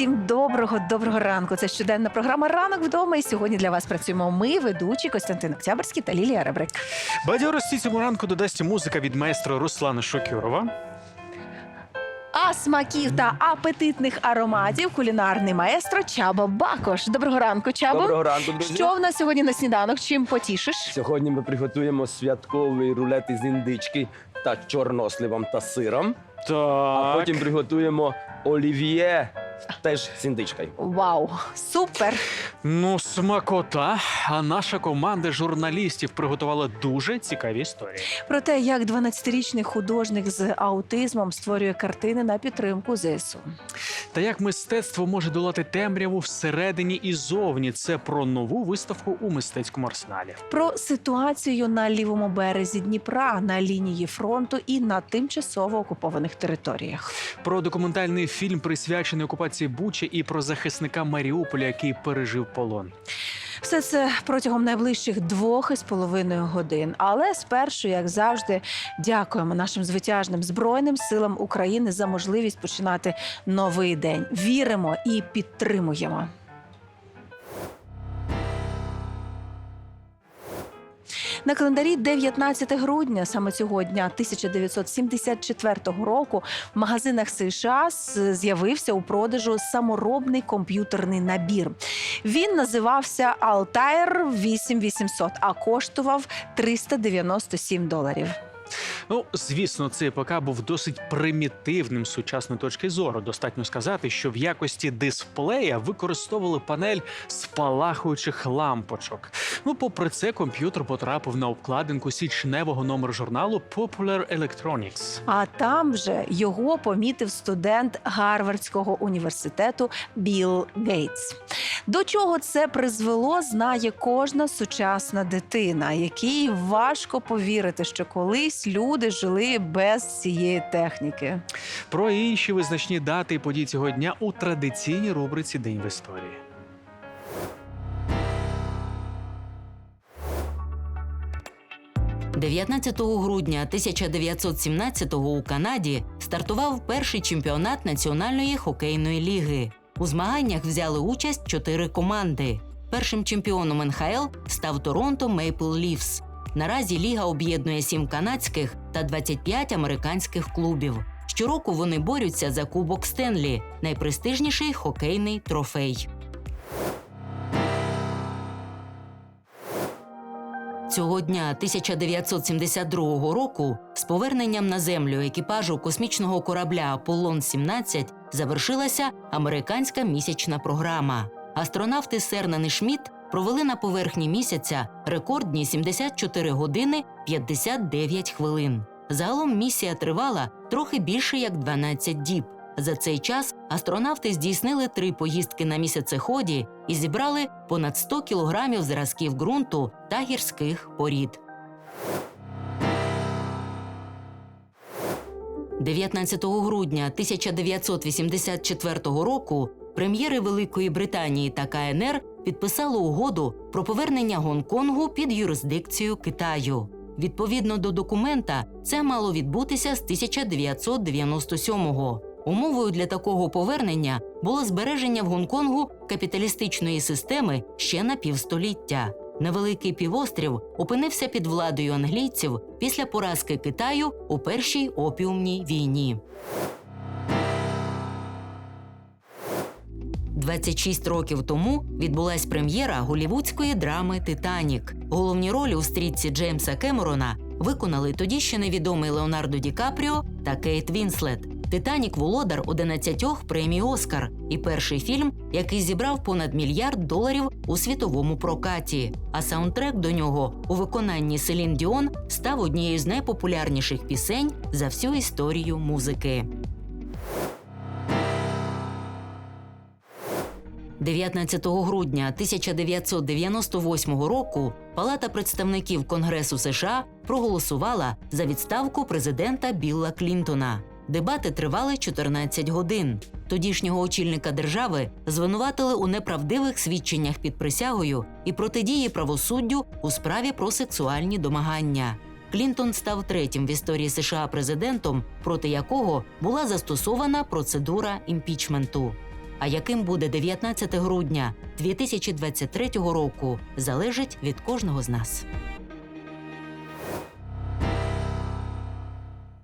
Всім доброго, доброго ранку. Це щоденна програма Ранок вдома. І сьогодні для вас працюємо ми, ведучі Костянтин Октябрьський та Лілія Ребрик. Бадьорості цьому ранку додасть музика від майстра Руслана Шокюрова. А смаків та апетитних ароматів кулінарний маестро Чабо Бакош. Доброго ранку, Чабо. Доброго ранку, друзі. Що в нас сьогодні на сніданок? Чим потішиш? Сьогодні ми приготуємо святковий рулет із індички та чорносливом та сиром. Так. А потім приготуємо олів'є теж з індичкою. Вау, супер! Ну, смакота. А наша команда журналістів приготувала дуже цікаві історії. Про те, як 12-річний художник з аутизмом створює картини на підтримку ЗСУ. Та як мистецтво може долати темряву всередині і зовні. Це про нову виставку у мистецькому арсеналі. Про ситуацію на лівому березі Дніпра на лінії фронту і на тимчасово окупованих територіях. Про документальний фільм, присвячений окупації Бучі, і про захисника Маріуполя, який пережив полон. Все це протягом найближчих двох із половиною годин. Але спершу, як завжди, дякуємо нашим звитяжним збройним силам України за можливість починати новий день. Віримо і підтримуємо. На календарі 19 грудня, саме цього дня 1974 року, в магазинах США з'явився у продажу саморобний комп'ютерний набір. Він називався Altair 8800, а коштував 397 доларів. Ну, звісно, цей ПК був досить примітивним з сучасної точки зору. Достатньо сказати, що в якості дисплея використовували панель спалахуючих лампочок. Ну, попри це, комп'ютер потрапив на обкладинку січневого номеру журналу Popular Electronics. А там вже його помітив студент Гарвардського університету Білл Гейтс. До чого це призвело, знає кожна сучасна дитина, якій важко повірити, що колись люди жили без цієї техніки. Про інші визначні дати і події цього дня у традиційній рубриці День в історії. – 19 грудня 1917-го у Канаді стартував перший чемпіонат Національної хокейної ліги. У змаганнях взяли участь чотири команди. Першим чемпіоном НХЛ став Торонто Мейпл Лівс. Наразі ліга об'єднує сім канадських та 25 американських клубів. Щороку вони борються за Кубок Стенлі, найпрестижніший хокейний трофей. Цього дня 1972 року з поверненням на землю екіпажу космічного корабля Аполлон 17 завершилася американська місячна програма. Астронавти Сернан і Шмідт провели на поверхні місяця рекордні 74 години 59 хвилин. Загалом місія тривала трохи більше як 12 діб. За цей час астронавти здійснили три поїздки на місяцеході і зібрали понад 100 кілограмів зразків ґрунту та гірських порід. 19 грудня 1984 року прем'єри Великої Британії та КНР підписали угоду про повернення Гонконгу під юрисдикцію Китаю. Відповідно до документа, це мало відбутися з 1997-го. Умовою для такого повернення було збереження в Гонконгу капіталістичної системи ще на півстоліття. Невеликий півострів опинився під владою англійців після поразки Китаю у першій опіумній війні. 26 років тому відбулась прем'єра голівудської драми Титанік. Головні ролі у стрічці Джеймса Кемерона виконали тоді ще невідомий Леонардо Ді Капріо та Кейт Вінслет. Титанік володар 11 премій Оскар і перший фільм, який зібрав понад мільярд доларів у світовому прокаті. А саундтрек до нього у виконанні Селін Діон став однією з найпопулярніших пісень за всю історію музики. 19 грудня 1998 року Палата представників Конгресу США проголосувала за відставку президента Білла Клінтона. Дебати тривали 14 годин. Тодішнього очільника держави звинуватили у неправдивих свідченнях під присягою і протидії правосуддю у справі про сексуальні домагання. Клінтон став третім в історії США президентом, проти якого була застосована процедура імпічменту. А яким буде 19 грудня 2023 року, залежить від кожного з нас.